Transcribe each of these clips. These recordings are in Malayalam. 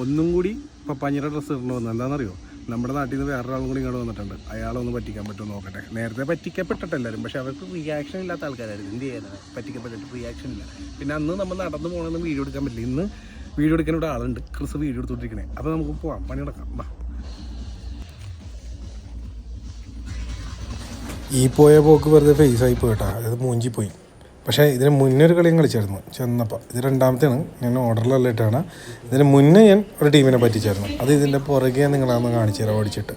ഒന്നും കൂടി പപ്പാഞ്ഞിയുടെ ഡ്രസ്സ് ഇടണം വന്നു എന്താണെന്നറിയോ? നമ്മുടെ നാട്ടിൽ നിന്ന് വേറൊരാളും കൂടി ഇങ്ങോട്ട് വന്നിട്ടുണ്ട്. അയാളൊന്ന് പറ്റിക്കാൻ പറ്റുമോ നോക്കട്ടെ. നേരത്തെ പറ്റിക്കപ്പെട്ടിട്ട് എല്ലാവരും പക്ഷെ അവർക്ക് റിയാക്ഷൻ ഇല്ലാത്ത ആൾക്കാരായിരുന്നു. എന്ത് ചെയ്യാനാണ് പറ്റിക്കപ്പെട്ടിട്ട് റിയാക്ഷൻ ഇല്ല. പിന്നെ അന്ന് നമ്മൾ നടന്നു പോകണമെന്ന് വീഡിയോ എടുക്കാൻ പറ്റില്ല. ഇന്ന് വീഡിയോ എടുക്കാൻ ഇവിടെ ആളുണ്ട്. ക്രിസ് വീഡിയോ എടുത്തുകൊണ്ടിരിക്കണേ. അപ്പോൾ നമുക്ക് പോവാം. പണി നടക്കാം. വാ. ഈ പോയ പോക്ക് വെറുതെ ഫേസ് ആയി പോയിട്ടാ അത് മൂഞ്ചി പോയി പക്ഷേ ഇതിന് മുന്നേ ഒരു കളിയും കളിച്ചായിരുന്നു ചെന്നപ്പോൾ ഇത് രണ്ടാമത്തെയാണ്. ഞാൻ ഓർഡറിലല്ലിട്ടാണ് ഇതിന് മുന്നേ ഞാൻ ഒരു ടീമിനെ പറ്റിച്ചായിരുന്നു. അത് ഇതിന്റെ പുറകെ നിങ്ങളാന്ന് കാണിച്ചു തരാം ഓടിച്ചിട്ട്.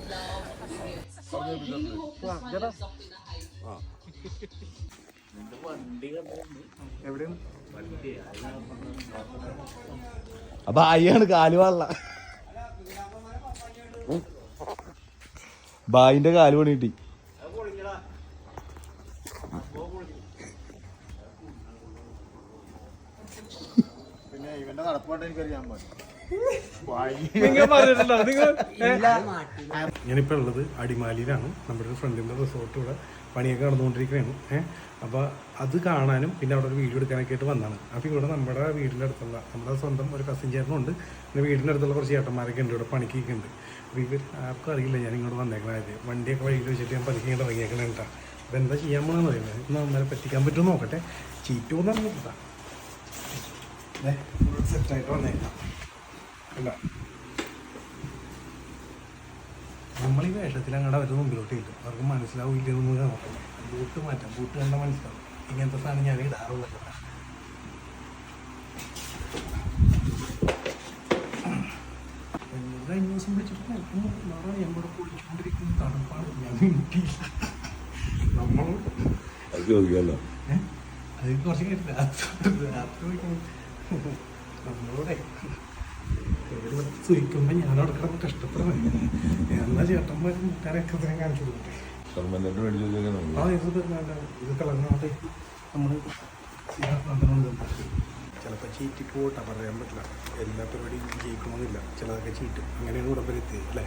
അപ്പൊ അയ്യാണ് കാലുവാള ബായിന്റെ കാൽ പണി കിട്ടി ഞാനിപ്പോൾ ഉള്ളത് അടിമാലിയിലാണ്. നമ്മുടെ ഒരു ഫ്രണ്ടിന്റെ റിസോർട്ട് ഇവിടെ പണിയൊക്കെ നടന്നുകൊണ്ടിരിക്കുകയാണ്. ഏഹ് അപ്പോൾ അത് കാണാനും പിന്നെ അവിടെ ഒരു വീഡിയോ എടുക്കാനൊക്കെ ആയിട്ട് വന്നതാണ്. അപ്പോൾ ഇവിടെ നമ്മുടെ വീടിന്റെ അടുത്തുള്ള നമ്മുടെ സ്വന്തം ഒരു കസിൻ ചേട്ടനുണ്ട്. പിന്നെ വീടിന്റെ അടുത്തുള്ള കുറച്ച് ചേട്ടന്മാരൊക്കെ ഉണ്ട് ഇവിടെ പണിക്കൊക്കെ ഉണ്ട്. അപ്പോൾ ഇവർ ആർക്കും അറിയില്ല ഞാൻ ഇങ്ങോട്ട് വന്നേക്കണത് വണ്ടിയൊക്കെ വഴിയിൽ വെച്ചിട്ട് ഞാൻ പതുക്കെ ഇങ്ങോട്ട് അപ്പൊ അപ്പോൾ എന്താ ചെയ്യാൻ പോകണമെന്ന് അറിയുന്നത് ഇന്ന് അന്നേരം പറ്റിക്കാൻ പറ്റുമെന്ന് നോക്കട്ടെ. ചീറ്റോന്ന് സെറ്റായിട്ട് വന്നേക്കാം അല്ല നമ്മൾ ഈ വേഷത്തിൽ അങ്ങോട്ട് അവരുടെ മുമ്പിലോട്ട് കിട്ടും അവർക്ക് മനസ്സിലാവില്ല എന്ന് നോക്കാം ബൂട്ട് മാറ്റാം. ബൂട്ട് കണ്ടാൽ മനസ്സിലാവും. ഇങ്ങനത്തെ സാധനം ഞാൻ ഇടാറുള്ളത് ദിവസം വിളിച്ചിട്ട് നോക്കുന്നു കുളിച്ചുകൊണ്ടിരിക്കുന്ന തണുപ്പാണ്. ഞാൻ മിണ്ടിയില്ല നമ്മൾ അത് കുറച്ച് കേട്ടില്ല. രാത്രി രാത്രി നമ്മളോടെ. സുഖിക്കുമ്പോ ഞാൻ അവിടെ കിടന്ന് കഷ്ടപ്പെടണേ എന്നാ ചേട്ടന്മാർ മുട്ടാനൊക്കെ തന്നെ കാണിച്ചു കൊടുക്കട്ടെ ആ ഇത് ഇത് കളഞ്ഞാതെ നമ്മൾ ചിലപ്പോൾ ചീറ്റി പോട്ടെ പറയാൻ പറ്റില്ല. എല്ലാ പരിപാടിയും ജയിക്കണമെന്നില്ല. ചിലതൊക്കെ ചീറ്റും. അങ്ങനെയാണ് ഉടമ്പടി എത്തിയത് അല്ലേ?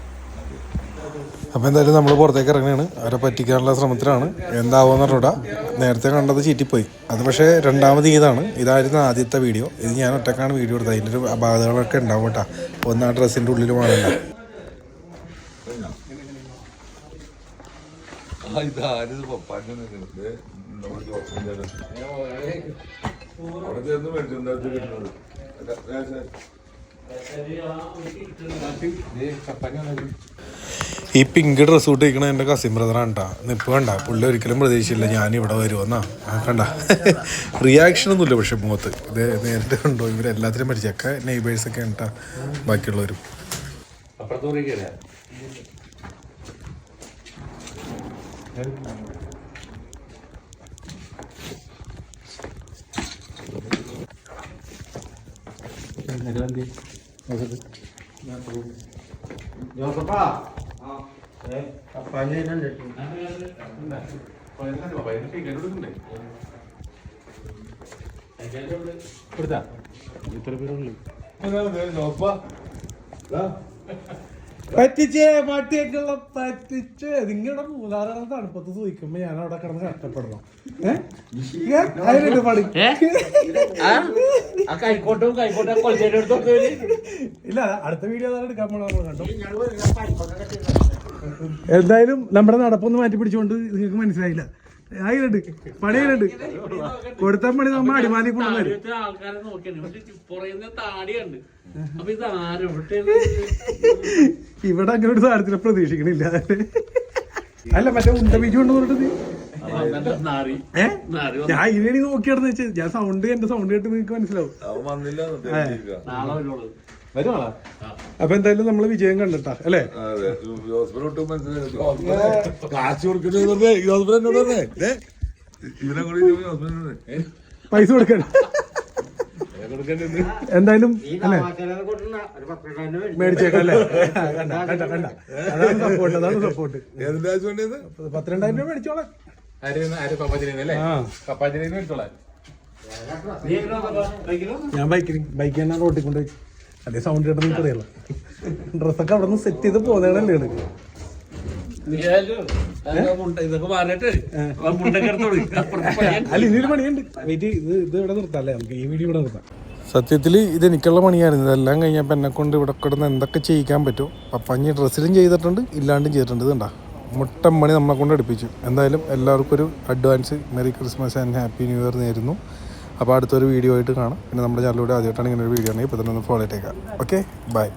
അപ്പോൾ എന്തായാലും നമ്മൾ പുറത്തേക്ക് ഇറങ്ങുകയാണ്. അവരെ പറ്റിക്കാനുള്ള ശ്രമത്തിലാണ്. എന്താവുമെന്ന് പറഞ്ഞൂടാ നേരത്തെ കണ്ടത് ചീറ്റിപ്പോയി. അത് പക്ഷേ രണ്ടാമത് ഇതാണ്. ഇതായിരുന്നു ആദ്യത്തെ വീഡിയോ. ഇത് ഞാൻ ഒറ്റക്കാണ് വീഡിയോ എടുത്തത്. അതിന്റെ ഒരു അപാകതകളൊക്കെ ഉണ്ടാവും കേട്ടോ. ഒന്ന് ആ ഡ്രസ്സിന്റെ ഉള്ളിൽ വേണമല്ല അവിടെ ഈ പിങ്ക് ഡ്രസ്സ് ഇട്ട് ഇരിക്കണ എന്റെ കസിൻ ബ്രദറാണ് കേട്ടോ നിപ്പ് കണ്ട പുള്ളി ഒരിക്കലും പ്രതീക്ഷയില്ല ഞാൻ ഇവിടെ വരുമെന്നാ കണ്ട. റിയാക്ഷൻ ഒന്നുമില്ല പക്ഷെ മുഖത്ത്. ഇത് നേരിട്ട് കണ്ടോ? ഇവരെല്ലാത്തിനും പഠിച്ചൊക്കെ നെയ്ബേഴ്സൊക്കെ ആണ് കേട്ടോ ബാക്കിയുള്ളവരും. പറ്റിച്ചേ മാട്ടിയൊക്കെയുള്ള പറ്റിച്ച്. നിങ്ങളുടെ മൂന്നാറാണ് തണുപ്പത്ത് ചോദിക്കുമ്പോ ഞാൻ അവിടെ കിടന്ന് കഷ്ടപ്പെടണം. ഏഹ് അതിനുണ്ട് പണി. ആ കൈക്കോട്ടും കൈക്കോട്ടും കൊളിച്ചേരി എടുത്തു ഇല്ല അടുത്ത വീഡിയോ അതാണ് എടുക്കാൻ പോണോ കണ്ടോ എന്തായാലും നമ്മുടെ നടപ്പൊന്ന് മാറ്റി പിടിച്ചോണ്ട് നിങ്ങൾക്ക് മനസ്സിലായില്ല. ആയിരണ്ട് പണിയുണ്ട്. കൊടുത്ത പണി നമ്മ അടിമാലി കൊണ്ടുവന്നു ആൾക്കാരെ നോക്കിയാണ് ഇവിടെ അങ്ങനെ ഒരു സാധനത്തിനെ പ്രതീക്ഷിക്കണില്ല. അല്ല മറ്റേ ഉണ്ട ബീജ് കൊണ്ട് ഞാൻ ഇതിനെ നോക്കിയാണെന്ന് വെച്ചാൽ ഞാൻ സൗണ്ട് എന്റെ സൗണ്ട് കേട്ട് നിങ്ങൾക്ക് മനസ്സിലാവും. അപ്പൊ എന്തായാലും നമ്മൾ വിജയം കണ്ടിട്ടാ അല്ലേ? കാശ് പൈസ കൊടുക്കണം എന്തായാലും അല്ലേ? മേടിച്ചേക്കാം അല്ലേ? കണ്ട കണ്ട കണ്ട. അതാണ് സപ്പോർട്ട് അതാണ് സപ്പോർട്ട് പത്തിരണ്ടായിരം രൂപ മേടിച്ചോളാം. ഞാൻ ബൈക്കിൽ ബൈക്ക് തന്നെ റോട്ടിൽ കൊണ്ട് അതേ സൗണ്ട് കേട്ടത് നിങ്ങൾക്ക് അറിയാലോ ഡ്രസ്സൊക്കെ അവിടെ നിന്ന് സെറ്റ് ചെയ്ത് പോകുന്നതല്ലേ ഇതൊക്കെ സത്യത്തിൽ മുണ്ടക്കെടുത്തോളൂ അല്ല ഇനിയൊരു പണിയുണ്ട്. വെയിറ്റ് ഇത് ഇത് ഇവിടെ നിർത്താം നമുക്ക് ഈ വീഡിയോ ഇവിടെ നിർത്താം. സത്യത്തിൽ ഇത് എനിക്കുള്ള പണിയായിരുന്നു. ഇതെല്ലാം കഴിഞ്ഞപ്പോൾ എന്നെ കൊണ്ട് ഇവിടെ കിടന്ന് എന്തൊക്കെ ചെയ്യിക്കാൻ പറ്റും? പപ്പഞ്ഞ് ഡ്രസ്സിലും ചെയ്തിട്ടുണ്ട് ഇല്ലാണ്ടും ചെയ്തിട്ടുണ്ട് ഇതുണ്ടാ മുട്ടം മണി നമ്മളെ കൊണ്ട് അടുപ്പിച്ചു. എന്തായാലും എല്ലാവർക്കും ഒരു advance merry Christmas and happy new year നേരുന്നു. അപ്പോൾ അടുത്തൊരു വീഡിയോ ആയിട്ട് കാണാം. പിന്നെ നമ്മുടെ ചാനലിലൂടെ ആദ്യമായിട്ടാണ് ഇങ്ങനെ ഒരു വീഡിയോ ആണെങ്കിൽ ഇപ്പോൾ തന്നെ ഒന്ന് ഫോളോ ഇട്ടേക്കാം ഓക്കെ ബൈ